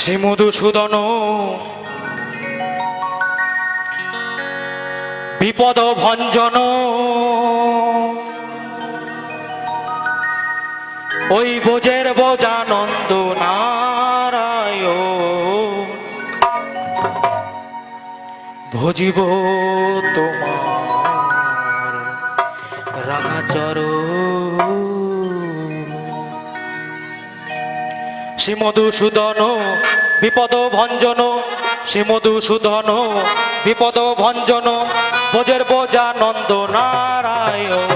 শ্রী মধুসূদন বিপদ ভঞ্জন। ওই বোঝের বোজানন্দ নারায়ণ। ভজিব তোমার রাঙাচর শ্রী মধুসূদন বিপদ ভঞ্জন শ্রীমধুসূদন বিপদ ভঞ্জন বোঝের বোজানন্দ নারায়ণ।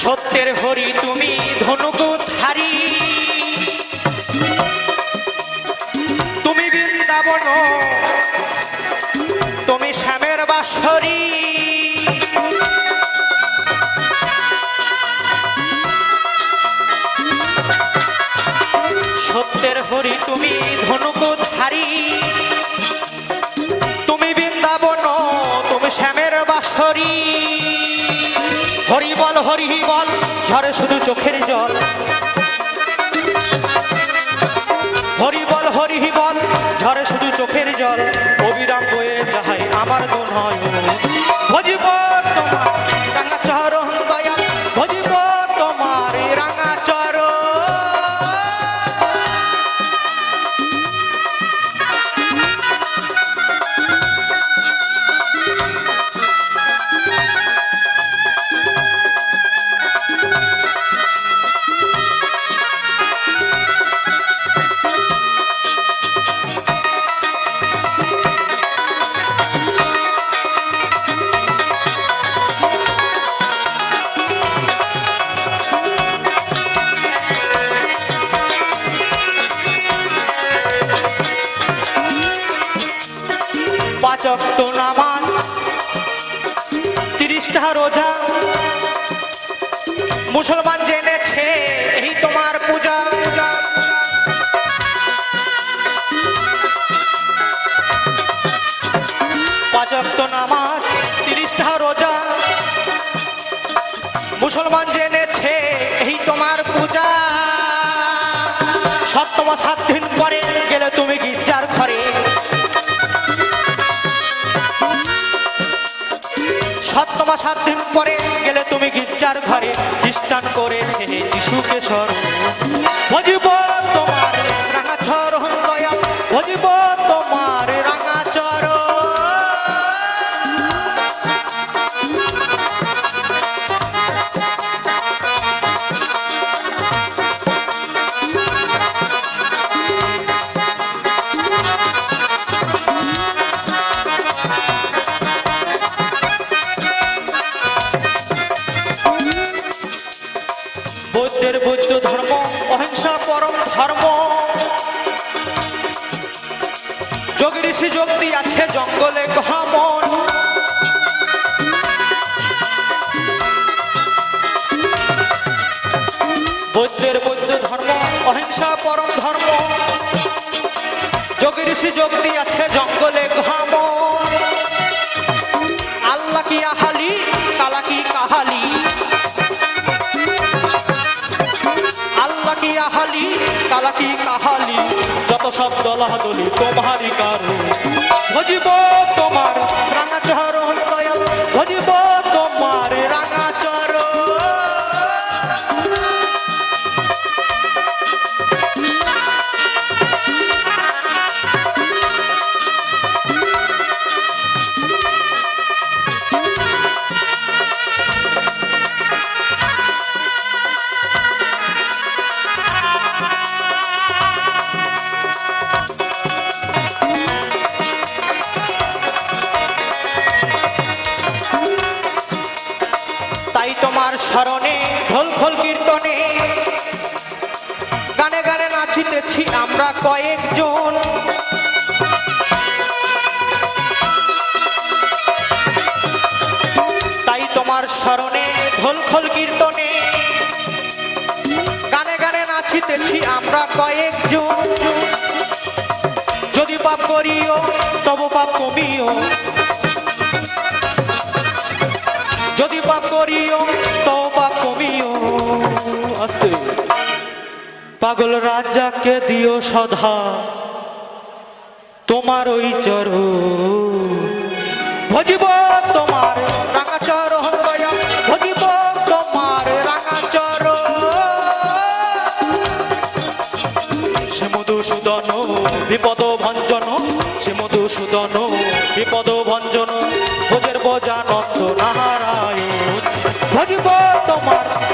সত্যের হরি তুমি ধনুকুত হারি তুমি বৃন্দাবন তুমি শ্যামের বাসরি। সত্যের হরি তুমি হরি বল, ঝরে শুধু চোখের জল। হরি বল হরি বল, ঝরে শুধু চোখের জল। অবিরাম বয়ে যাহাই, আমার তো নয় পাচক তো নামান তিরিশটা রোজা। মুসলমান জেনেছে, এই তোমার পূজা। পূজা পাচক তো নামাজ, তিরিশটা রোজা। মুসলমান জেনেছে, এই তোমার পূজা। সপ্তমা সাত দিন পরে গেলে তুমি গির্জার গির্জার ঘরে খ্রিস্টান করেছে যিশুকে স্মরণ। ভজিব তোমার রাঙা চরণ দয়াল। ভজিব বৌদ্ধ ধর্ম? অহিংসা পরম ধর্ম। যোগ ঋষি যোগটি আছে জঙ্গলে গহমন বৌদ্ধের বৌদ্ধ ধর্ম, অহিংসা পরম ধর্ম। যোগ ঋষি যোগটি আছে জঙ্গলে গহমন সব দলাদলি তোমারই কারণ ভজিব তোমার রাঙা চরণ তাই তোমার স্মরণে ঢোল খোল কীর্তনে গানে গানে নাচিতেছি আমরা কয়েকজন। তাই তোমার স্মরণে ঢোল খোল কীর্তনে গানে গানে নাচিতেছি আমরা কয়েকজন। যদি পাপ করিও, তবু পাপ কমিও। পাগল রাজাকে দিও সধা। তোমার ওই চর। ভজিব তোমার দয়া ভজিব তোমার রাঙাচর। সে মধুসূদন, বিপদ ভঞ্জন। সে মধুসূদন, বিপদ ভঞ্জন। ভোজের বজানন্দ নারায়ণ। ভজিব তোমার